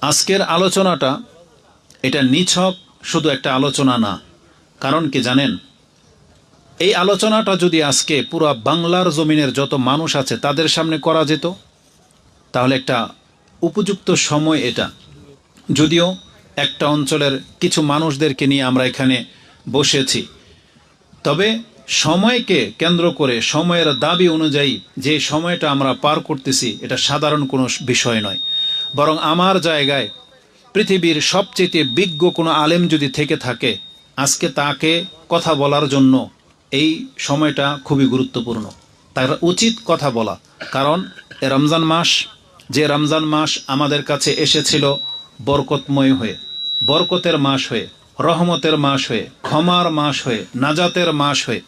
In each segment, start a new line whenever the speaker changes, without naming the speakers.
আজকের আলোচনাটা এটা নিছক, শুধু একটা আলোচনা না। কারণ কি জানেন? এই আলোচনাটা যদি আজকে পুরো বাংলার জমিনের যত মানুষ আছে তাদের সামনে করা যেত, তাহলে একটা উপযুক্ত সময় এটা। যদিও একটা অঞ্চলের কিছু মানুষদেরকে নিয়ে আমরা এখানে বসেছি। তবে সময়কে কেন্দ্র করে, সময়ের দাবি অনুযায়ী যে সময়টা আমরা পার করতেছি, এটা সাধারণ কোনো বিষয় নয়। বরং আমার জায়গায় পৃথিবীর সবচেয়ে বিজ্ঞ কোনো আলেম যদি থেকে থাকে, আজকে তাকে কথা বলার জন্য এই সময়টা খুবই গুরুত্বপূর্ণ। তার উচিত কথা বলা, কারণ রমজান মাস, যে রমজান মাস আমাদের কাছে এসেছিল বরকতময় হয়ে, বরকতের মাস হয়ে, রহমতের মাস হয়ে, ক্ষমার মাস হয়ে, নাজাতের মাস হয়ে।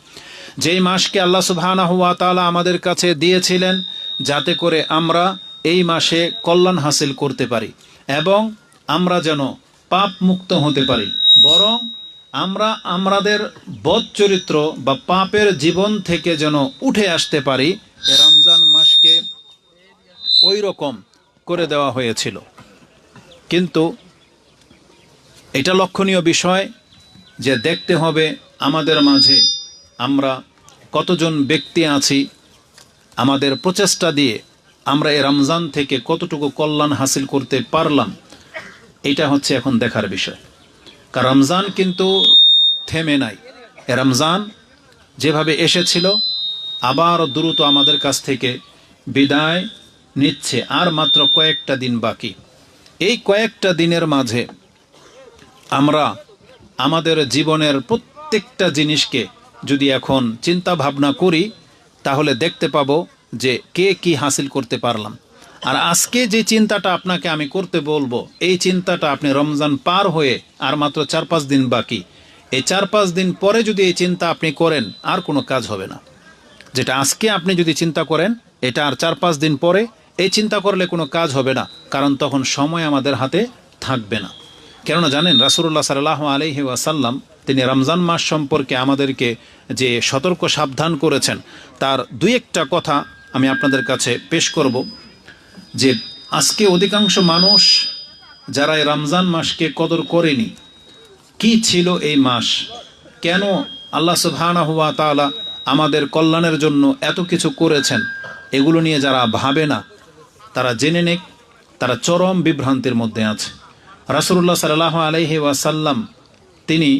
যেই মাসকে আল্লাহ তাআলা আমাদের কাছে দিয়েছিলেন, যাতে করে আমরা এই মাসে কল্যাণ হাসিল করতে পারি এবং আমরা যেন পাপ মুক্ত হতে পারি। বরং আমরা আমাদের বদ চরিত্র বা পাপের জীবন থেকে যেন উঠে আসতে পারি রমজান মাসকে ওই রকম করে দেওয়া হয়েছিল। কিন্তু এটা লক্ষণীয় বিষয় যে দেখতে হবে আমাদের মাঝে আমরা কতজন ব্যক্তি আছি, আমাদের প্রচেষ্টা দিয়ে আমরা এই রমজান থেকে কতটুকু কল্যাণ হাসিল করতে পারলাম, এটা হচ্ছে এখন দেখার বিষয়। কারণ রমজান কিন্তু থেমে নাই। এ রমজান যেভাবে এসেছিল আবার দ্রুত আমাদের কাছ থেকে বিদায় নিচ্ছে, আর মাত্র কয়েকটা দিন বাকি। এই কয়েকটা দিনের মাঝে আমরা আমাদের জীবনের প্রত্যেকটা জিনিসকে যদি এখন চিন্তা ভাবনা করি, তাহলে দেখতে পাবো যে কে কি হাসিল করতে পারলাম। আর আজকে যে চিন্তাটা আপনাকে আমি করতে বলব, এই চিন্তাটা আপনি রমজান পার হয়ে আর মাত্র চার পাঁচ দিন বাকি, এই চার পাঁচ দিন পরে যদি এই চিন্তা আপনি করেন, আর কোনো কাজ হবে না। যেটা আজকে আপনি যদি চিন্তা করেন, এটা আর চার পাঁচ দিন পরে এই চিন্তা করলে কোনো কাজ হবে না, কারণ তখন সময় আমাদের হাতে থাকবে না। কেননা জানেন রাসুল্লাহ সাল্লাহ আলহি ওয়াসাল্লাম, তিনি রমজান মাস সম্পর্কে আমাদেরকে যে সতর্ক সাবধান করেছেন, তার দুই একটা কথা আমি আপনাদের কাছে পেশ করব যে আজকে অধিকাংশ মানুষ যারা এই রমজান মাসকে কদর করেনি, কি ছিল এই মাস? কেন আল্লাহ সুবহানা হুয়া তালা আমাদের কল্যাণের জন্য এত কিছু করেছেন? এগুলো নিয়ে যারা ভাবে না, তারা জেনে নেক, তারা চরম বিভ্রান্তির মধ্যে আছে। রাসুল্লাহ সাল্লাহ আলহি ওয়াসাল্লাম তিনি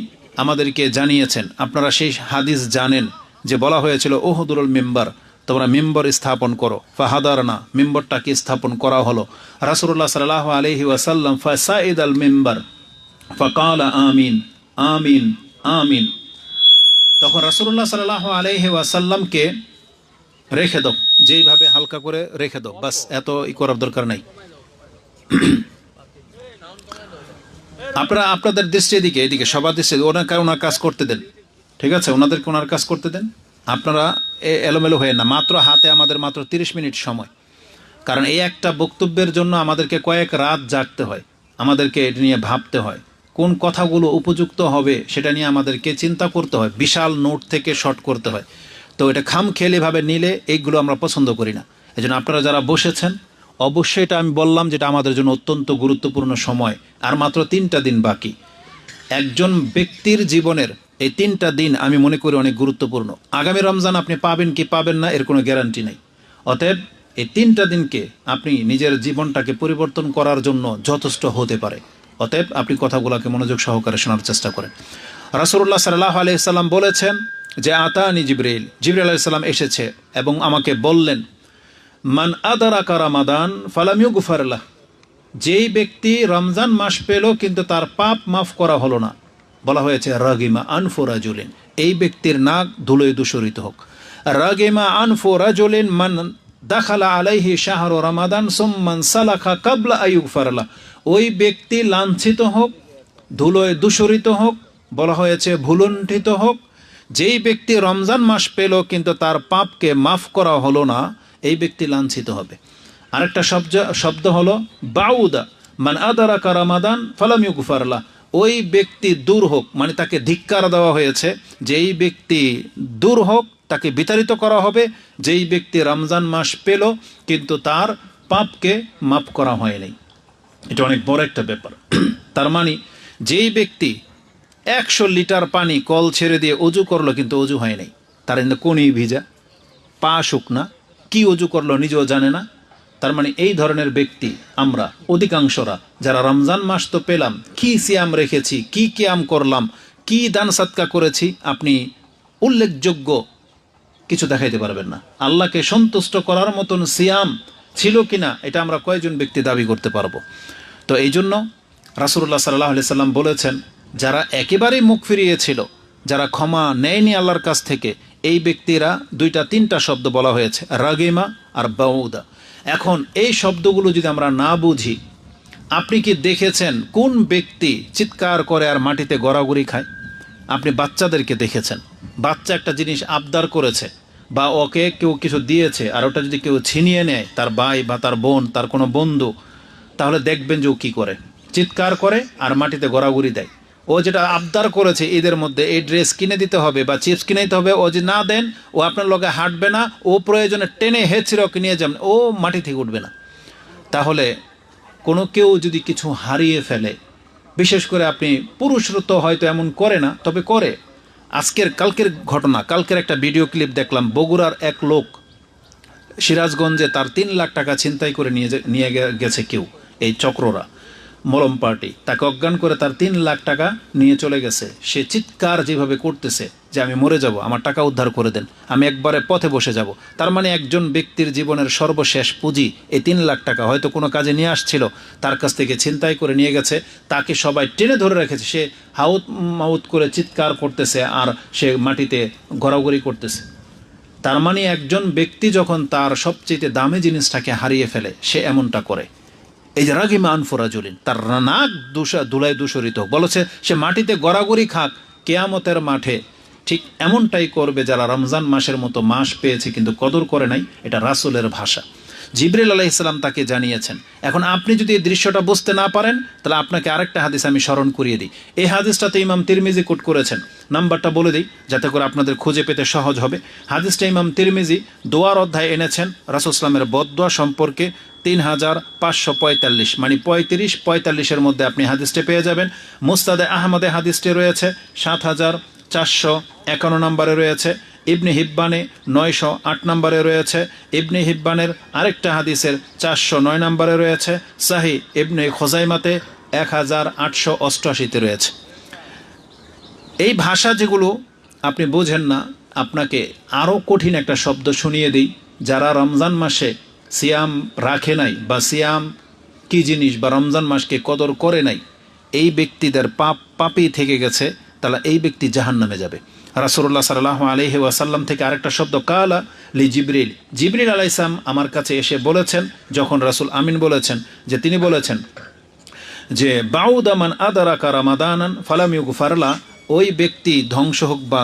আমাদেরকে জানিয়েছেন, আপনারা সেই হাদিস জানেন যে বলা হয়েছিল ওহদুল মেম্বার তোমরা মেম্বর স্থাপন করো। ফাহাদারনা, মেম্বরটাকে স্থাপন করা হলো। রাসুল্লাহ সাল্লাহ আলহি ওয়াসাল্লাম ফাসাইদ আল মেম্বার, ফকাল আমিন আমিন আমিন। তখন রাসুল্লাহ সাল্লাহ আলহি ওয়াসাল্লামকে রেখে দাও। যেইভাবে হালকা করে রেখে দাও। বাস, এত ই করার দরকার নাই। আপনারা, আপনাদের দৃষ্টি এদিকে এদিকে, সবার দৃষ্টি ওনাকে, ওনার কাজ করতে দেন। ঠিক আছে? ওনাদেরকে ওনার কাজ করতে দেন। আপনারা এলোমেলো হয়ে না। মাত্র হাতে আমাদের মাত্র তিরিশ মিনিট সময়। কারণ এই একটা বক্তব্যের জন্য আমাদেরকে কয়েক রাত জাগতে হয়। আমাদেরকে এটা নিয়ে ভাবতে হয়। কোন কথাগুলো উপযুক্ত হবে সেটা নিয়ে আমাদেরকে চিন্তা করতে হয়। বিশাল নোট থেকে শর্ট করতে হয়। তো এটা খাম খেলেভাবে নিলে এইগুলো আমরা পছন্দ করি না। এই আপনারা যারা বসেছেন, অবশ্যই এটা আমি বললাম যেটা আমাদের জন্য অত্যন্ত গুরুত্বপূর্ণ সময়। আর মাত্র তিনটা দিন বাকি। একজন ব্যক্তির জীবনের এই তিনটা দিন আমি মনে করি অনেক গুরুত্বপূর্ণ। আগামী রমজান আপনি পাবেন কি পাবেন না, এর কোনো গ্যারান্টি নেই। অতএব এই তিনটা দিনকে আপনি নিজের জীবনটাকে পরিবর্তন করার জন্য যথেষ্ট হতে পারে। অতএব আপনি কথাগুলোকে মনোযোগ সহকারে শোনার চেষ্টা করেন। রাসুল্লাহ সাল্লাহ আলাইসাল্লাম বলেছেন যে, আতানি জিব্রাইল জিবরাইল আলাইসাল্লাম এসেছে এবং আমাকে বললেন, মান আদারাকা রামাদান ফালামিউ গুফারলাহ যেই ব্যক্তি রমজান মাস পেল কিন্তু তার পাপ মাফ করা হলো না। বলা হয়েছে, রাগিমা আনফোরাজুলিন এই ব্যক্তির নাক ধুলোয় দূষরিত হোক। রাগিমা আনফোরাজুলিন মান দাখালা আলাইহি শাহর রমাদান সোম্মান সালাখা কাবলা আয়ুগ ফারলা ওই ব্যক্তি লাঞ্ছিত হোক, ধুলোয় দূষরিত হোক, বলা হয়েছে ভুলুণ্ঠিত হোক। যেই ব্যক্তি রমজান মাস পেল কিন্তু তার পাপকে মাফ করা হলো না, এই ব্যক্তি লাঞ্ছিত হবে। আরেকটা শব্দ শব্দ হলো, বাউদা, মান আদারা কারামাদান ফালামিউ গুফারলা ওই ব্যক্তি দূর হোক মানে তাকে ধিক্কার দেওয়া হয়েছে, যেই ব্যক্তি দূর হোক, তাকে বিতাড়িত করা হবে, যেই ব্যক্তি রমজান মাস পেল, কিন্তু তার পাপকে মাফ করা হয়নি। এটা অনেক বড় একটা ব্যাপার। তার মানে যেই ব্যক্তি একশো লিটার পানি কল ছেড়ে দিয়ে অজু করল, কিন্তু অজু হয় নাই তার কোনই ভিজা, পা শুকনা, কি অজু করল নিজেও জানে না। তার মানে এই ধরনের ব্যক্তি আমরা, অধিকাংশরা, যারা রমজান মাস তো পেলাম, কি সিয়াম রেখেছি, কি কিয়াম করলাম, কি দান সৎকা করেছি, আপনি উল্লেখযোগ্য কিছু দেখাইতে পারবেন না। আল্লাহকে সন্তুষ্ট করার মতন সিয়াম ছিল কিনা, এটা আমরা কয়জন ব্যক্তি দাবি করতে পারব? তো এই জন্য রাসুল্লাহ সাল্লাহ আলি সাল্লাম বলেছেন, যারা একেবারেই মুখ ফিরিয়েছিল, যারা ক্ষমা নেয়নি আল্লাহর কাছ থেকে, এই ব্যক্তিরা দুইটা তিনটা শব্দ বলা হয়েছে, রাগিমা আর বাউদা। এখন এই শব্দগুলো যদি আমরা না বুঝি, আপনি কি দেখেছেন কোন ব্যক্তি চিৎকার করে আর মাটিতে গড়াগড়ি খায়? আপনি বাচ্চাদেরকে দেখেছেন। বাচ্চা একটা জিনিস আবদার করেছে বা ওকে কেউ কিছু দিয়েছে আর ওটা যদি কেউ ছিনিয়ে নেয়, তার ভাই বা তার বোন, তার কোনো বন্ধু, তাহলে দেখবেন যে ও কী করে? চিৎকার করে আর মাটিতে গড়াগড়ি দেয়। ও যেটা আবদার করেছে ঈদের মধ্যে, এই ড্রেস কিনে দিতে হবে বা চিপস কিনে দিতে হবে, ও যে না দেন, ও আপনার লগে হাঁটবে না, ও প্রয়োজনে টেনে হেঁচড়ে ওকে নিয়ে যাবেন ও মাটি থেকে উঠবে না। তাহলে কোনো কেউ যদি কিছু হারিয়ে ফেলে, বিশেষ করে আপনি পুরুষরা তো হয়তো এমন করে না, তবে করে। আজকের, কালকের ঘটনা, কালকের একটা ভিডিও ক্লিপ দেখলাম, বগুড়ার এক লোক সিরাজগঞ্জে তার তিন লাখ টাকা ছিনতাই করে নিয়ে নিয়ে গেছে কেউ, এই চক্ররা। মলম পার্টি। তাকে অজ্ঞান করে তার তিন লাখ টাকা নিয়ে চলে গেছে। সে চিৎকার যেভাবে করতেছে যে আমি মরে যাব, আমার টাকা উদ্ধার করে দেন, আমি একবারে পথে বসে যাব। তার মানে একজন ব্যক্তির জীবনের সর্বশেষ পুঁজি এই তিন লাখ টাকা হয়তো কোনো কাজে নিয়ে আসছিল, তার কাছ থেকে ছিনতাই করে নিয়ে গেছে, তাকে সবাই টেনে ধরে রেখেছে। সে হাউত মাউত করে চিৎকার করতেছে আর সে মাটিতে ঘোরাঘুরি করতেছে। তার মানে একজন ব্যক্তি যখন তার সবচেয়ে দামি জিনিসটাকে হারিয়ে ফেলে, সে এমনটা করে। এই যে রাগিমা আনফোরাজুলিন তার নাক দুষা ধুলায় দূষরিত বলেছে, সে মাটিতে গড়াগড়ি খাক, কেয়ামতের মাঠে ঠিক এমনটাই করবে যারা রমজান মাসের মতো মাস পেয়েছে কিন্তু কদর করে নাই, এটা রাসুলের ভাষা। জিবরিল আলাহ ইসলাম তাকে জানিয়েছেন, এখন আপনি যদি এই দৃশ্যটা বুঝতে না পারেন, তাহলে আপনাকে আরেকটা হাদিস আমি স্মরণ করিয়ে দিই। এই হাদিসটাতে ইমাম তিরমিজি কোট করেছেন। নাম্বারটা বলে দিই, যাতে করে আপনাদের খুঁজে পেতে সহজ হবে। হাদিসটা ইমাম তিরমিজি দোয়ার অধ্যায় এনেছেন রাসুসলামের বদোয়া সম্পর্কে তিন হাজার পাঁচশো পঁয়তাল্লিশ মানে পঁয়ত্রিশ, পঁয়তাল্লিশের মধ্যে আপনি হাদিসটি পেয়ে যাবেন। মুস্তাদে আহমদে হাদিসটি রয়েছে, সাত হাজার চারশো একান্ন নম্বরে রয়েছে। ইবনি হিব্বানে নয়শো আট নম্বরে রয়েছে। ইবনে হিব্বানের আরেকটা হাদিসের চারশো নয় নম্বরে রয়েছে। সাহি ইবনে খোজাইমাতে এক হাজার আটশো অষ্টআশিতে রয়েছে। এই ভাষা যেগুলো আপনি বোঝেন না, আপনাকে আরও কঠিন একটা শব্দ শুনিয়ে দিই। যারা রমজান মাসে সিয়াম রাখে নাই বা সিয়াম কি জিনিস বা রমজান মাসকে কদর করে নাই, এই ব্যক্তিদের পাপ পাপই থেকে গেছে, তাহলে এই ব্যক্তি জাহান নামে যাবে। রাসুল্লাহ সাল্লাহ আলহি ওয়াসাল্লাম থেকে আরেকটা শব্দ, কালা লি জিবরিল। জিবরিল আলাইসাম আমার কাছে এসে বলেছেন, যখন রাসুল আমিন বলেছেন, যে তিনি বলেছেন যে বাউদামান আদারাকা রামাদানান ফালামিউ ফারলা ওই ব্যক্তি ধ্বংস হোক বা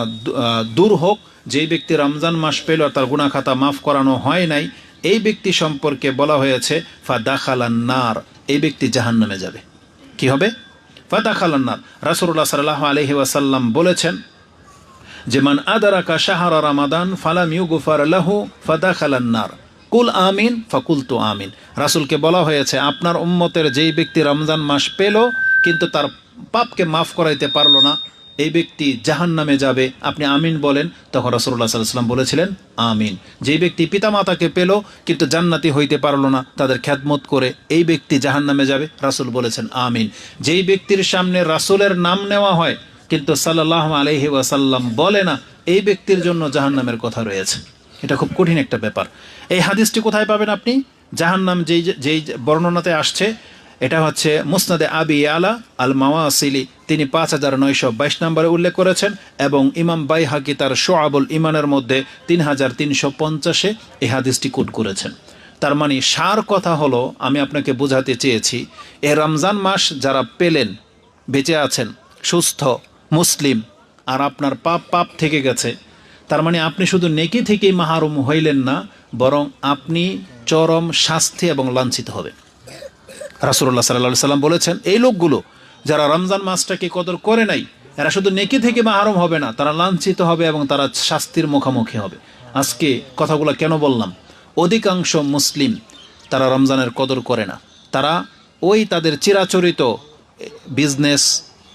দূর হোক, যেই ব্যক্তি রমজান মাস পেল আর তার গুণা খাতা মাফ করানো হয় নাই এই ব্যক্তি সম্পর্কে বলা হয়েছে ফা দাখালান নার এই ব্যক্তি জাহান নামে যাবে। কি হবে? ফা দাখালান নার রাসুল্লাহ সাল্লাহ আলহি ওয়াসাল্লাম বলেছেন যে, মান আদারাকা শাহরা রামাদান ফালাম ইউ ইউগুফার লাহু ফাদাখালান নার কুল আমিন ফাকুল তো আমিন। রাসুলকে বলা হয়েছে, আপনার উম্মতের যেই ব্যক্তি রমজান মাস পেল, কিন্তু তার পাপকে মাফ করাইতে পারল না এই ব্যক্তি জাহান নামে যাবে। আপনি আমিন বলেন, তখন রসুল্লাহ সাল্লাম বলেছিলেন, আমিন। যেই ব্যক্তি পিতামাতাকে পেল, কিন্তু জান্নাতি হইতে পারল না, তাদের খ্যাতমত করে এই ব্যক্তি জাহান নামে যাবে, রাসুল বলেছেন, আমিন। যেই ব্যক্তির সামনে রাসুলের নাম নেওয়া হয়, কিন্তু সাল্লাহ আলহি ওয়াসাল্লাম বলে না, এই ব্যক্তির জন্য জাহান্নামের কথা রয়েছে। এটা খুব কঠিন একটা ব্যাপার। এই হাদিসটি কোথায় পাবেন আপনি? জাহান্নাম যেই যেই বর্ণনাতে আসছে এটা হচ্ছে মুসনাদে আবি আলা আল মাওয়াসিলি তিনি পাঁচ হাজার নয়শো বাইশ নম্বরে উল্লেখ করেছেন এবং ইমাম বাই হাকি তার শোয়াবুল ইমানের মধ্যে তিন হাজার তিনশো পঞ্চাশে এই হাদিসটি কোট করেছেন। তার মানে সার কথা হলো, আমি আপনাকে বোঝাতে চেয়েছি, এ রমজান মাস যারা পেলেন, বেঁচে আছেন, সুস্থ, মুসলিম, আর আপনার পাপ পাপ থেকে গেছে, তার মানে আপনি শুধু নেকি থেকেই মাহারুম হইলেন না, বরং আপনি চরম শাস্তি এবং লাঞ্ছিত হবে রাসুল্লাহ সাল্লাহ সাল্লাম বলেছেন, এই লোকগুলো যারা রমজান মাসটাকে কদর করে নাই, এরা শুধু নেকি থেকে মাহারুম হবে না, তারা লাঞ্ছিত হবে এবং তারা শাস্তির মুখোমুখি হবে। আজকে কথাগুলো কেন বললাম? অধিকাংশ মুসলিম তারা রমজানের কদর করে না। তারা ওই তাদের চিরাচরিত বিজনেস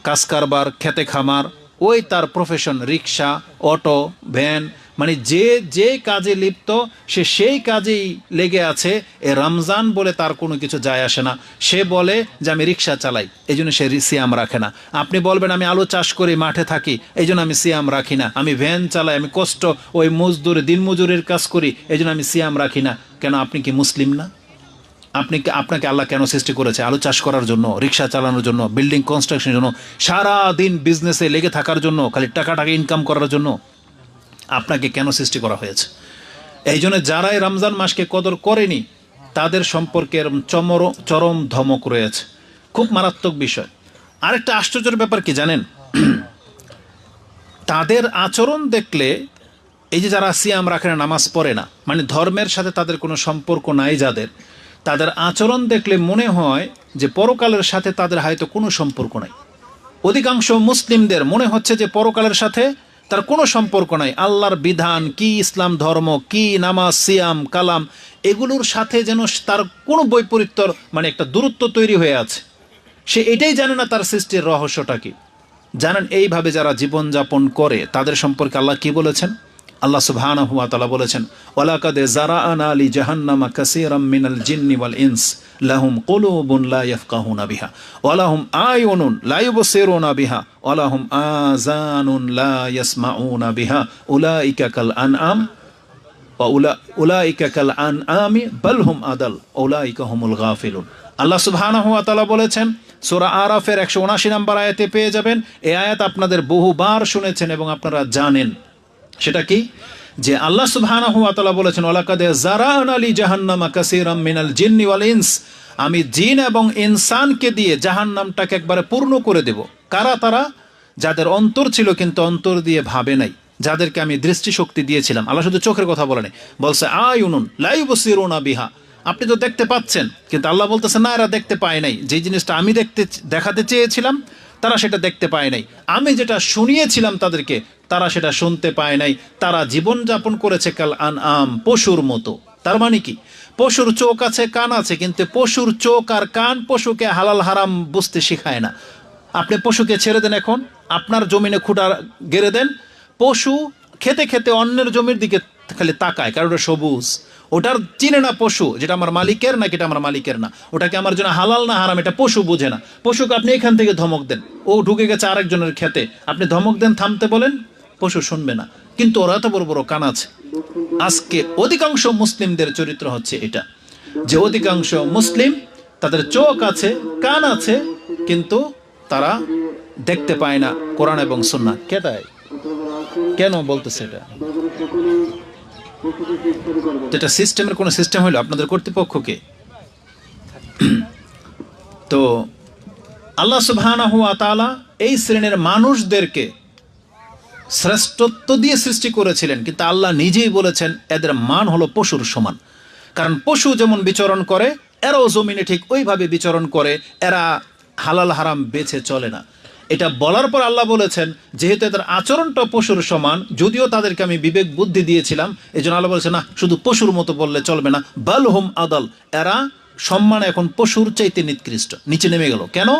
কাজ কারবার খেতে খামার ওই তার প্রফেশন রিক্সা, অটো, ভ্যান মানে যে যে কাজে লিপ্ত, সে সেই কাজেই লেগে আছে। এ রমজান বলে তার কোনো কিছু যায় আসে না। সে বলে যে, আমি রিক্সা চালাই, এই জন্য সে সিয়াম রাখে না। আপনি বলবেন, আমি আলু চাষ করি, মাঠে থাকি, এই জন্য আমি সিয়াম রাখি না। আমি ভ্যান চালাই, আমি কষ্ট, ওই মজদুর, দিনমজুরের কাজ করি, এই জন্য আমি সিয়াম রাখি না। কেন, আপনি কি মুসলিম না? আপনি আপনাকে আল্লাহ কেন সৃষ্টি করেছে? আলু চাষ করার জন্য, রিক্সা চালানোর জন্য, বিল্ডিং কনস্ট্রাকশনের জন্য সারা দিন বিজনেসে লেগে থাকার জন্য, খালি টাকা টাকা ইনকাম করার জন্য? আপনাকে কেন সৃষ্টি করা হয়েছে? এই জন্য যারাই রমজান মাসকে কদর করেনি, তাদের সম্পর্কে চমর, চরম ধমক রয়েছে। খুব মারাত্মক বিষয়। আরেকটা আশ্চর্যের ব্যাপার কি জানেন? তাদের আচরণ দেখলে এই যে যারা সিয়াম রাখে না, নামাজ পড়ে না মানে ধর্মের সাথে তাদের কোনো সম্পর্ক নাই যাদের, তাদের আচরণ দেখলে মনে হয় যে পরকালের সাথে তাদের হয়তো কোনো সম্পর্ক নাই। অধিকাংশ মুসলিমদের মনে হচ্ছে যে পরকালের সাথে তার কোনো সম্পর্ক নাই। আল্লাহর বিধান, কি ইসলাম ধর্ম, কি নামাজ, সিয়াম, কালাম, এগুলোর সাথে যেন তার কোনো বৈপরীত্যর মানে একটা দূরত্ব তৈরি হয়ে আছে। সে এটাই জানে না তার সৃষ্টির রহস্যটা কি। জানেন, এইভাবে যারা জীবনযাপন করে, তাদের সম্পর্কে আল্লাহ কি বলেছেন? আল্লাহ সুবহানাহু ওয়া তাআলা বলেছেন জারা জারাআনা আলী জাহান্নামা কাসীরাম মিনাল জিন্নি ওয়াল ইনস। লাহুম কুলুবুন লা ইয়াফকাহুনা বিহা, ওয়া লাহুম আয়ুনুন লা ইউবসিরুনা বিহা, ওয়া লাহুম আযানুন লা ইয়াসমাউনা বিহা, উলাইকা কাল আনআম উলাইকা কাল আনআমি, বাল হুম আদাল, উলাইকা হুমুল আল্লাহ বলেছেন, সূরা আরাফের 179 নম্বর আয়াতে পেয়ে যাবেন। এই আয়াত আপনাদের বহুবার শুনেছেন এবং আপনারা জানেন। সেটা কি? যে আল্লাহ সুবহানাহু ওয়া তাআলা বলেছেন, ওয়ালাকাদে জারানা লি জাহান্নামা কাসীরাম মিনাল জিন্নি ওয়াল ইনস। আমি জিন এবং ইনসানকে দিয়ে জাহান্নামটাকে একবারে পূর্ণ করে দেব। কারা তারা? যাদের অন্তর ছিল কিন্তু অন্তর দিয়ে ভাবে নাই। যাদেরকে আমি দৃষ্টিশক্তি দিয়েছিলাম। আল্লাহ শুধু চোখের কথা বলেনি বলছে, আয়ুনুন লাইবসিরুনা বিহা। আপনি তো দেখতে পাচ্ছেন, কিন্তু আল্লাহ বলতেছে, না, এরা দেখতে পায় নাই। যে জিনিসটা আমি দেখতে, দেখাতে চেয়েছিলাম তারা সেটা দেখতে পায় নাই। আমি যেটা শুনিয়েছিলাম তাদেরকে, তারা সেটা শুনতে পায় নাই। তারা জীবনযাপন করেছে কাল আন আম পশুর মতো। তার মানে কি? পশুর চোখ আছে, কান আছে, কিন্তু পশুর চোখ আর কান পশুকে হালাল হারাম বুঝতে শেখায় না। আপনি পশুকে ছেড়ে দেন এখন, আপনার জমিনে খুঁটা গেড়ে দেন, পশু খেতে খেতে অন্যের জমির দিকে খালি তাকায়, কারণ সবুজ। ওটার চিনে না পশু, যেটা আমার মালিকের না এটা আমার মালিকের না। ওটাকে আমার জন্য হালাল না হারাম, এটা পশু বুঝে না। পশুকে আপনি এখান থেকে ধমক দেন। ও ঢুকে গেছে আরেকজনের খেতে। আপনি ধমক দেন, থামতে বলেন, পশু শুনবে না। কিন্তু ওরা এত বড় বড় কান আছে। আজকে অধিকাংশ মুসলিমদের চরিত্র হচ্ছে এটা। যে অধিকাংশ মুসলিম তাদের চোখ আছে, কান আছে, কিন্তু তারা দেখতে পায় না কোরআন এবং সুন্না কেটাই কেন বলতেছে এটা? এটা সিস্টেমের কোনো সিস্টেম হলো আপনাদের কর্তৃপক্ষকে? তো আল্লাহ সুবহানাহু ওয়া তাআলা এই শ্রেণির মানুষদেরকে শ্রেষ্ঠত্ব দিয়ে সৃষ্টি করেছিলেন, কিন্তু আল্লাহ নিজেই বলেছেন এদের মান হলো পশুর সমান। কারণ পশু যেমন বিচরণ করে, এরাও জমিনে ঠিক ওইভাবে বিচরণ করে, এরা হালাল হারাম বেছে চলে না। এটা বলার পর আল্লাহ বলেছেন, যেহেতু এদের আচরণটা পশুর সমান, যদিও তাদেরকে আমি বিবেক বুদ্ধি দিয়েছিলাম এই জন্য আল্লাহ বলেছে না, শুধু পশুর মতো বললে চলবে না, বাল হুম আদাল। এরা সম্মান এখন পশুর চাইতে নিকৃষ্ট, নিচে নেমে গেল। কেন?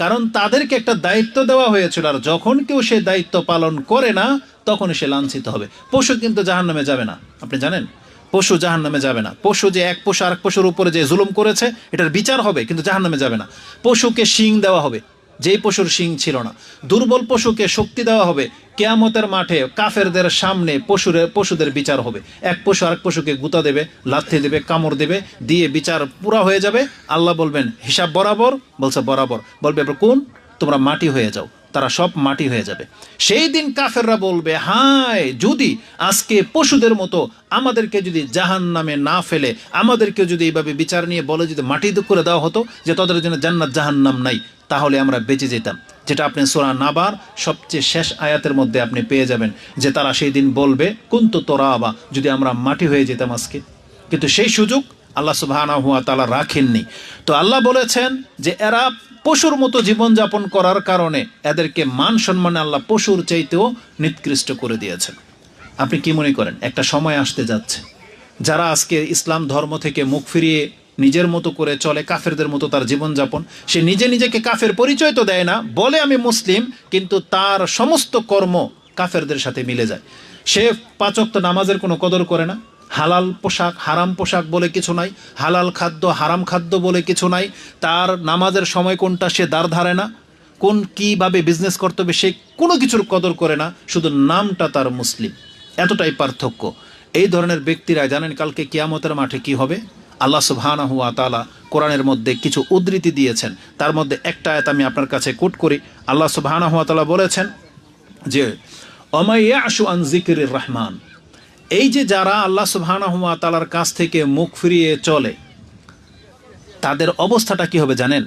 কারণ তাদেরকে একটা দায়িত্ব দেওয়া হয়েছিল, আর যখন কেউ সে দায়িত্ব পালন করে না, তখন সে লাঞ্ছিত হবে। পশু কিন্তু জাহান নামে যাবে না, আপনি জানেন? পশু জাহান নামে যাবে না। পশু যে এক পশু আরেক পশুর উপরে যে জুলুম করেছে, এটার বিচার হবে, কিন্তু জাহান নামে যাবে না। পশুকে শিং দেওয়া হবে। যেই পশুর শিং ছিল না। দুর্বল পশুকে শক্তি দেওয়া হবে। কেয়ামতের মাঠে কাফেরদের সামনে পশুর পশুদের বিচার হবে। এক পশু আরেক পশুকে গুতা দেবে, লাথি দেবে, কামড় দেবে, দিয়ে বিচার পুরা হয়ে যাবে। আল্লাহ বলবেন, হিসাব বরাবর? বলছে, বরাবর। বলবে কোন? তোমরা মাটি হয়ে যাও। তারা সব মাটি হয়ে যাবে। সেই দিন কাফেররা বলবে, হায়, যদি আজকে পশুদের মতো আমাদেরকে যদি জাহান নামে না ফেলে, আমাদেরকে যদি এইভাবে বিচার নিয়ে বলে যদি মাটি করে দেওয়া হতো যে তাদের জন্য জান্নাত জাহান নাম নাই, তাহলে আমরা বেঁচে যেতাম। যেটা আপনি সোরা নাবার সবচেয়ে শেষ আয়াতের মধ্যে আপনি পেয়ে যাবেন, যে তারা সেই দিন বলবে, কুন্তু তোরা আবা যদি আমরা মাটি হয়ে যেতাম আজকে। কিন্তু সেই সুযোগ আল্লাহ সুবাহানা হুয়া তালা রাখেননি। তো আল্লাহ বলেছেন যে এরা পশুর মতো জীবনযাপন করার কারণে এদেরকে মান সম্মানে আল্লাহ পশুর চাইতেও নিকৃষ্ট করে দিয়েছেন। আপনি কি মনে করেন, একটা সময় আসতে যাচ্ছে, যারা আজকে ইসলাম ধর্ম থেকে মুখ ফিরিয়ে নিজের মতো করে চলে, কাফেরদের মতো তার জীবনযাপন, সে নিজে নিজেকে কাফের পরিচয় তো দেয় না, বলে আমি মুসলিম, কিন্তু তার সমস্ত কর্ম কাফেরদের সাথে মিলে যায়। সে পাচক তো নামাজের কোনো কদর করে না হালাল পোশাক, হারাম পোশাক বলে কিছু নাই, হালাল খাদ্য, হারাম খাদ্য বলে কিছু নাই, তার নামাজের সময় কোনটা সে দাঁড় ধারে না, কোন কীভাবে বিজনেস করতে হবে সে কোনো কিছুর কদর করে না, শুধু নামটা তার মুসলিম। এতটাই পার্থক্য। এই ধরনের ব্যক্তিরা জানেন কালকে কিয়ামতের মাঠে কি হবে? আল্লাহ সুবহানা হুয়া তালা কোরআনের মধ্যে কিছু উদ্ধৃতি দিয়েছেন। তার মধ্যে একটা আয়াত আমি আপনার কাছে কোট করি। আল্লাহ সুবহানা হুয়া বলেছেন যে অমাইয়াশু আন জিকির রহমান। এই যে যারা আল্লাহ সুবহানা হুয়া তালার কাছ থেকে মুখ ফিরিয়ে চলে, তাদের অবস্থাটা কি হবে জানেন?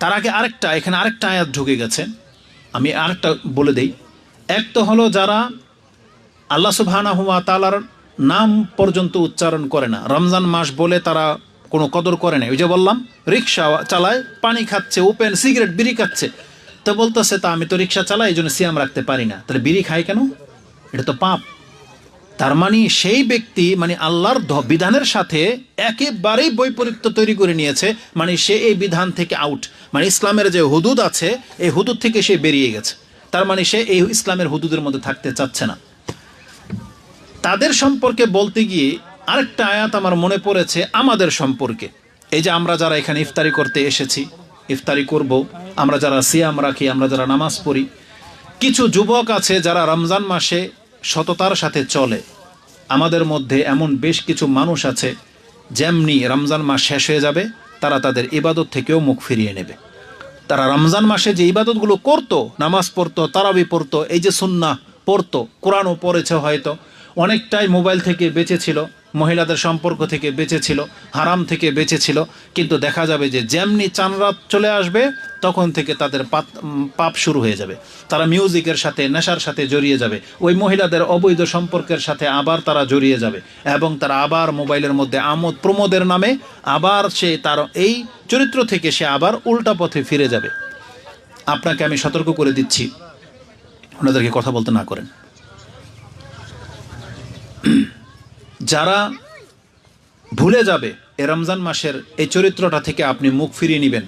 তার আগে আরেকটা, এখানে আরেকটা আয়াত ঢুকে গেছে। আমি আরেকটা বলে দেই। এক তো হলো যারা আল্লাহ সুবহানা হুয়া তালার নাম পর্যন্ত উচ্চারণ করে না, রমজান মাস বলে তারা কোনো কদর করে না ওই যে বললাম, রিক্সা চালায়, পানি খাচ্ছে, ওপেন, সিগারেট, বিড়ি খাচ্ছে। তো বলতেছে, তা আমি তো রিক্সা চালাই এই জন্য সিয়াম রাখতে পারি না। তাহলে বিড়ি খাই কেন? এটা তো পাপ। তার মানে সেই ব্যক্তি মানে আল্লাহর বিধানের সাথে একেবারেই বৈপরীত্য তৈরি করে নিয়েছে মানে সে এই বিধান থেকে আউট মানে ইসলামের যে হুদুদ আছে, এই হুদুদ থেকে সে বেরিয়ে গেছে। তার মানে সে এই ইসলামের হুদুদের মধ্যে থাকতে চাচ্ছে না। তাদের সম্পর্কে বলতে গিয়ে আরেকটা আয়াত আমার মনে পড়েছে আমাদের সম্পর্কে। এই যে আমরা যারা এখানে ইফতারি করতে এসেছি, ইফতারি করব, আমরা যারা সিয়াম রাখি, আমরা যারা নামাজ পড়ি, কিছু যুবক আছে যারা রমজান মাসে সততার সাথে চলে। আমাদের মধ্যে এমন বেশ কিছু মানুষ আছে, যেমনি রমজান মাস শেষ হয়ে যাবে, তারা তাদের ইবাদত থেকেও মুখ ফিরিয়ে নেবে। তারা রমজান মাসে যে ইবাদতগুলো করতো, নামাজ পড়তো, তারাবি পড়তো, এই যে সুন্না পড়তো, কোরআনও পড়েছে হয়তো, অনেকটাই মোবাইল থেকে বেঁচে ছিল। মহিলাদের সম্পর্ক থেকে বেঁচে ছিল হারাম থেকে বেঁচে ছিল কিন্তু দেখা যাবে যে যেমনি চানরাত চলে আসবে, তখন থেকে তাদের পাপ শুরু হয়ে যাবে। তারা মিউজিকের সাথে, নেশার সাথে জড়িয়ে যাবে। ওই মহিলাদের অবৈধ সম্পর্কের সাথে আবার তারা জড়িয়ে যাবে এবং তারা আবার মোবাইলের মধ্যে আমোদ প্রমোদের নামে আবার সে তার এই চরিত্র থেকে সে আবার উল্টা পথে ফিরে যাবে। আপনাকে আমি সতর্ক করে দিচ্ছি। ওনাদেরকে কথা বলতে না করেন। যারা ভুলে যাবে, এ রমজান মাসের এই চরিত্রটা থেকে আপনি মুখ ফিরিয়ে নেবেন।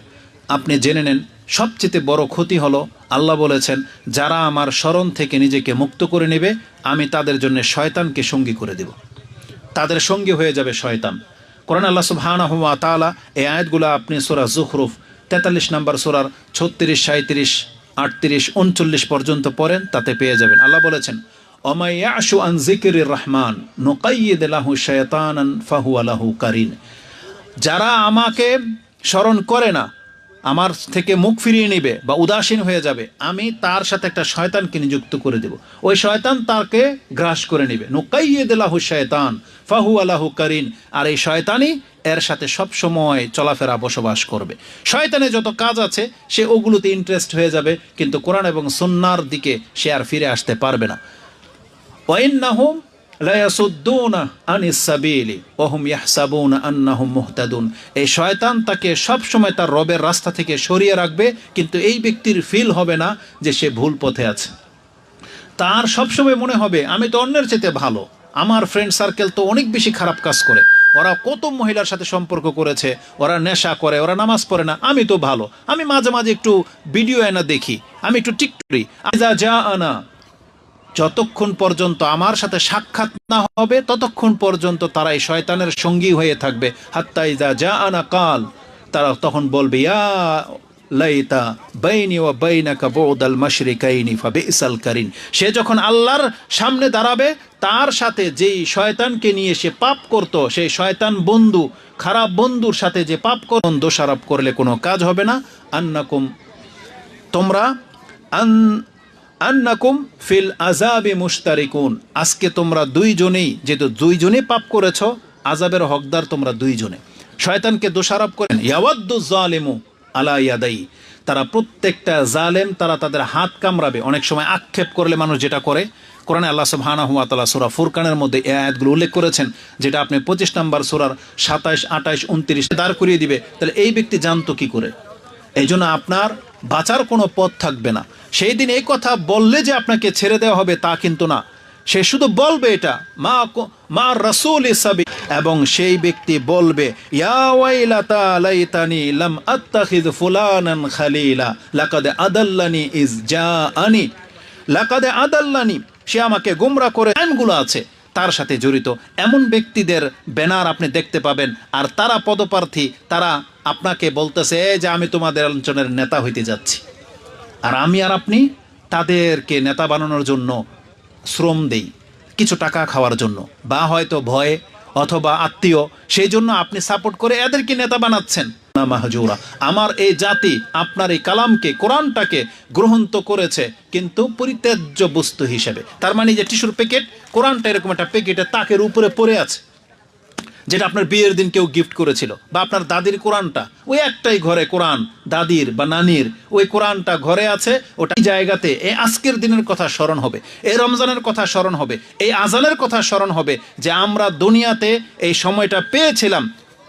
আপনি জেনে নেন, সবচেয়ে বড় ক্ষতি হলো আল্লাহ বলেছেন, যারা আমার স্মরণ থেকে নিজেকে মুক্ত করে নেবে, আমি তাদের জন্য শয়তানকে সঙ্গী করে দেব। তাদের সঙ্গী হয়ে যাবে শয়তান। কোরআন আল্লাহ সুবহানাহু হুয়া তাআলা এই আয়াতগুলো আপনি সোরা জুখরুফ তেতাল্লিশ নম্বর সূরার ছত্রিশ সাঁত্রিশ আটত্রিশ, উনচল্লিশ পর্যন্ত পড়েন, তাতে পেয়ে যাবেন। আল্লাহ বলেছেন অমাইয়াশু আন জিকির রহমান, নোকাইয়দ লাহু শয়তানান ফাহু যারা আমাকে স্মরণ করে না, আমার থেকে মুখ ফিরিয়ে নেবে বা উদাসীন হয়ে যাবে, আমি তার সাথে একটা শয়তানকে নিযুক্ত করে দেব। ওই শয়তান তাকে গ্রাস করে নেবে। নুকাইয়ে দিলাহু শয়তান ফাহু আলাহু করিন। আর এই শয়তানই এর সাথে সব সময় চলাফেরা বসবাস করবে। শয়তানে যত কাজ আছে, সে ওগুলোতে ইন্টারেস্ট হয়ে যাবে, কিন্তু কোরআন এবং সুন্নার দিকে সে আর ফিরে আসতে পারবে না। ওয়াইন্নাহুম এই শয়তান তাকে সব সময় তার রবের রাস্তা থেকে সরিয়ে রাখবে, কিন্তু এই ব্যক্তির ফিল হবে না যে সে ভুল পথে আছে। তার সবসময় মনে হবে, আমি তো অন্যের চেতে ভালো। আমার ফ্রেন্ড সার্কেল তো অনেক বেশি খারাপ কাজ করে। ওরা কত মহিলার সাথে সম্পর্ক করেছে, ওরা নেশা করে, ওরা নামাজ পড়ে না, আমি তো ভালো। আমি মাঝে মাঝে একটু ভিডিও এনা দেখি, আমি একটু টিকটরি যা যা আনা যতক্ষণ পর্যন্ত আমার সাথে সাক্ষাৎ না হবে, ততক্ষণ পর্যন্ত তারা এই শয়তানের সঙ্গী হয়ে থাকবে। হাত্তাই যা যা আনা কাল, তারা তখন বলবে, ইয়া লাইতা বাইনি ওয়া বাইনাকা বুদাল মাশরিকাইনি ফাবিসাল কারিন। সে যখন আল্লাহর সামনে দাঁড়াবে, তার সাথে যেই শয়তানকে নিয়ে সে পাপ করত, সেই শয়তান বন্ধু, খারাপ বন্ধুর সাথে যে পাপ কর দোষারোপ করলে কোনো কাজ হবে না। আন্নাকুম, তোমরা আন আন্নাকুম ফিল আজাবে মুশতারিকুন। আজকে তোমরা দুইজনেই, যেহেতু দুইজনেই পাপ করেছ আজাবের হকদার তোমরা দুইজনে। শয়তানকে দোষারোপ করেন, ইয়াওয়াদ্দু জালিমু আলা ইয়াদাই। তারা প্রত্যেকটা জালেম, তারা তাদের হাত কামড়াবে। অনেক সময় আক্ষেপ করলে মানুষ যেটা করে, কোরআনে আল্লাহ সুবহানাহু ওয়া তাআলা সূরা ফুরকানের মধ্যে এই আয়াতগুলো উল্লেখ করেছেন, যেটা আপনি পঁচিশ নম্বর সূরার সাতাইশ, আঠাইশ, উনত্রিশ দাঁড় করিয়ে দিবে। তাহলে এই ব্যক্তি জানতো কি করে? এই জন্য আপনার বাঁচার কোনো পথ থাকবে না। সেই দিন এই কথা বললে যে আপনাকে ছেড়ে দেওয়া হবে তা কিন্তু না। সে শুধু বলবে এটা, মা মা রসুল ইসাবি এবং সেই ব্যক্তি বলবে খালিলা ইজ লাকাদ আদাল্লানি, সে আমাকে গোমরা করে, আইনগুলো আছে। তার সাথে জড়িত এমন ব্যক্তিদের ব্যানার আপনি দেখতে পাবেন। আর তারা পদপ্রার্থী, তারা আপনাকে বলতেছে, "এই যে আমি তোমাদের অঞ্চলের নেতা হইতে যাচ্ছি। আর আমি আর আপনি তাদেরকে নেতা বানানোর জন্য শ্রম দেই, কিছু টাকা খাওয়ার জন্য। বা হয়তো ভয়ে অথবা আত্মীয়, সেই জন্য আপনি সাপোর্ট করে এদেরকে নেতা বানাচ্ছেন। না মাহজুরা? আমার এই জাতি আপনার এই কালামকে, কোরআনটাকে গ্রহণ তো করেছে কিন্তু পরিত্যাজ্য বস্তু হিসেবে। তার মানে যে টিস্যুর প্যাকেট, কোরআনটা এরকম একটা প্যাকেটে তাকের উপরে পড়ে আছে। যেটা আপনার বিয়ের দিন কেউ গিফট করেছিল বা আপনার দাদির কোরআনটা। ওই একটাই ঘরে কোরআন, দাদির বা নানির। ওই কোরআনটা ঘরে আছে, ওটা জায়গাতে এই আজকের দিনের কথা স্মরণ হবে এই রমজানের কথা স্মরণ হবে এই আজানের কথা স্মরণ হবে যে আমরা দুনিয়াতে এই সময়টা পেয়েছিলাম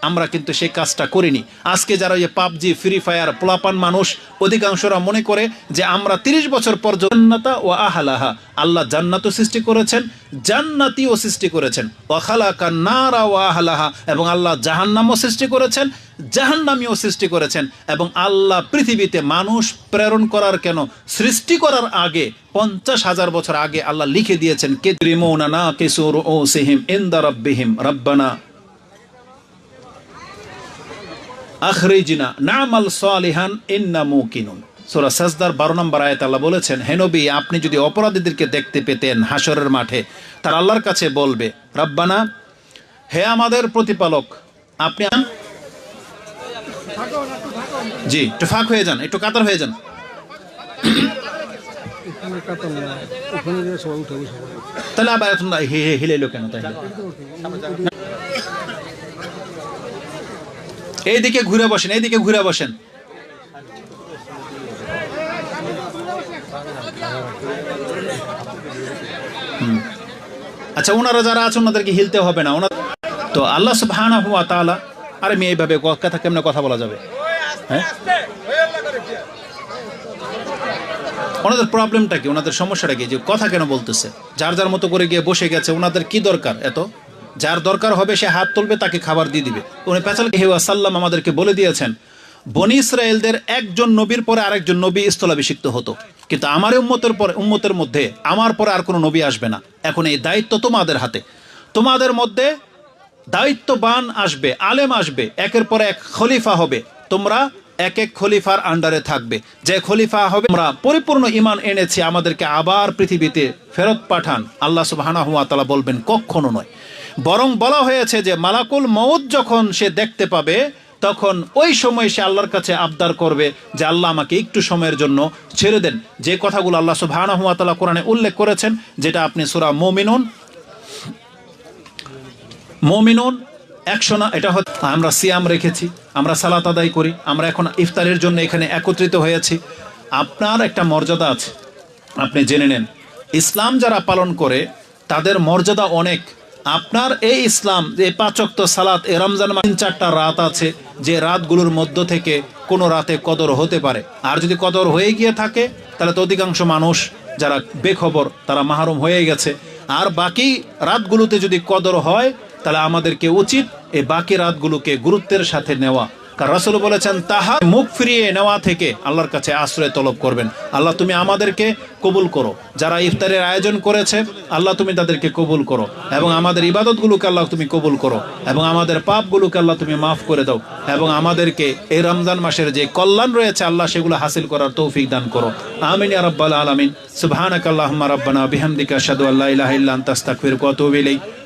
আমরা কিন্তু সেই কাজটা করিনি। আজকে যারা ওই পাবজি ফ্রি ফায়ার পোলাপান মানুষ, অধিকাংশরা মনে করে যে আমরা তিরিশ বছর পর জান্নাতা ও আহালাহা। আল্লাহ জান্নাতও সৃষ্টি করেছেন, জান্নাতিও সৃষ্টি করেছেন। ওয়াখালাকা নারা ও আহালাহা, এবং আল্লাহ জাহান্নামও সৃষ্টি করেছেন, জাহান্নামীও সৃষ্টি করেছেন, এবং আল্লাহ পৃথিবীতে মানুষ প্রেরণ করার কেন? সৃষ্টি করার আগে, পঞ্চাশ হাজার বছর আগে আল্লাহ লিখে দিয়েছেন কে রিমৌনা না কেসুর ও সিহিম ইন্দা রব্বিহিম, রব্বানা। আখরিজিনা, নামাল সালিহান ইন্না মুকিনুন। সূরা সাজদার 12 নম্বর আয়াত আল্লাহ বলেছেন, হে নবী, আপনি যদি অপরাধীদেরকে দেখতে পেতেন হাসরের মাঠে, তার আল্লাহর কাছে বলবে, রব্বানা, হে আমাদের প্রতিপালক, আপনি জি, একটু ফাঁক হয়ে যান, একটু কাতার হয়ে যান। তাহলে আবার হিলেলো কেন তাই এইদিকে ঘুরে বসেন, এইদিকে ঘুরে বসেন। আচ্ছা ওনারা যারা আছে, ওনাদেরকে হিলতে হবে না। ওনার তো আল্লাহ সুবহানাহু ওয়া তাআলা, আরে মেয়ে এইভাবে কথা কেমনে কথা বলা যাবে? হ্যাঁ? ওনাদের প্রবলেমটা কি? ওনাদের সমস্যাটা কি? যে কথা কেন বলতেছে? যার যার মতো করে গিয়ে বসে গেছে, ওনাদের কি দরকার এত? যার দরকার হবে সে হাত তুলবে, তাকে খাবার দিয়ে দিবে। উনি হেওয়া সাল্লাম আমাদেরকে বলে দিয়েছেন, বনি ইসরায়েলদের একজন নবীর পরে আরেকজন নবী স্থলাভিষিক্ত হতো। কিন্তু আমার উম্মতের পরে উম্মতের মধ্যে আমার পরে আর কোনো নবী আসবে না। এখন এই দায়িত্ব তোমাদের হাতে। তোমাদের মধ্যে দায়িত্ববান আসবে, আলেম আসবে, একের পর এক খলিফা হবে। তোমরা এক এক খলিফার আন্ডারে থাকবে। যে খলিফা হবে, আমরা পরিপূর্ণ ইমান এনেছি, আমাদেরকে আবার পৃথিবীতে ফেরত পাঠান। আল্লাহ তাআলা বলবেন, কখনো নয়। বরং বলা হয়েছে যে মালাকুল মউত যখন সে দেখতে পাবে, তখন ওই সময় সে আল্লাহর কাছে আবদার করবে যে আল্লাহ আমাকে একটু সময়ের জন্য ছেড়ে দেন। যে কথাগুলো আল্লাহ সুবহানাহু ওয়া তাআলা কোরআনে উল্লেখ করেছেন, যেটা আপনি সূরা মুমিনুন, মমিনুন একশো না, এটা হচ্ছে আমরা সিয়াম রেখেছি, আমরা সালাত আদায় করি, আমরা এখন ইফতারের জন্য এখানে একত্রিত হয়েছি। আপনার একটা মর্যাদা আছে, আপনি জেনে নেন। ইসলাম যারা পালন করে, তাদের মর্যাদা অনেক। আপনার এই ইসলাম যে পাচক্ত সালাত এ রমজান তিন চারটা রাত আছে, যে রাতগুলোর মধ্য থেকে কোনো রাতে কদর হতে পারে। আর যদি কদর হয়ে গিয়ে থাকে, তাহলে তো অধিকাংশ মানুষ যারা বেখবর, তারা মাহরুম হয়ে গেছে। আর বাকি রাতগুলোতে যদি কদর হয়, তাহলে আমাদেরকে উচিত এই বাকি রাতগুলোকে গুরুত্বের সাথে নেওয়া। কারণ রাসূল বলেছেন তাহা মুখ ফিরিয়ে নেওয়া থেকে আল্লাহর কাছে আশ্রয় তলব করবেন। আল্লাহ তুমি আমাদেরকে কবুল করো। যারা ইফতারের আয়োজন করেছে, আল্লাহ তুমি তাদেরকে কবুল করো। এবং আমাদের ইবাদতগুলোকে আল্লাহ তুমি কবুল করো। এবং আমাদের পাপগুলোকে আল্লাহ তুমি মাফ করে দাও। এবং আমাদেরকে এই রমজান মাসের যে কল্যাণ রয়েছে, আল্লাহ সেগুলো হাসিল করার তৌফিক দান করো। আমিন আরব্বাল রাব্বাল আলামিন। সুবহানাকা আল্লাহুম্মা রাব্বানা বিহামদিকা আশহাদু আল্লা ইলাহা ইল্লা আনতা আস্তাগফিরুকা ওয়া আতুবু ইলাইক।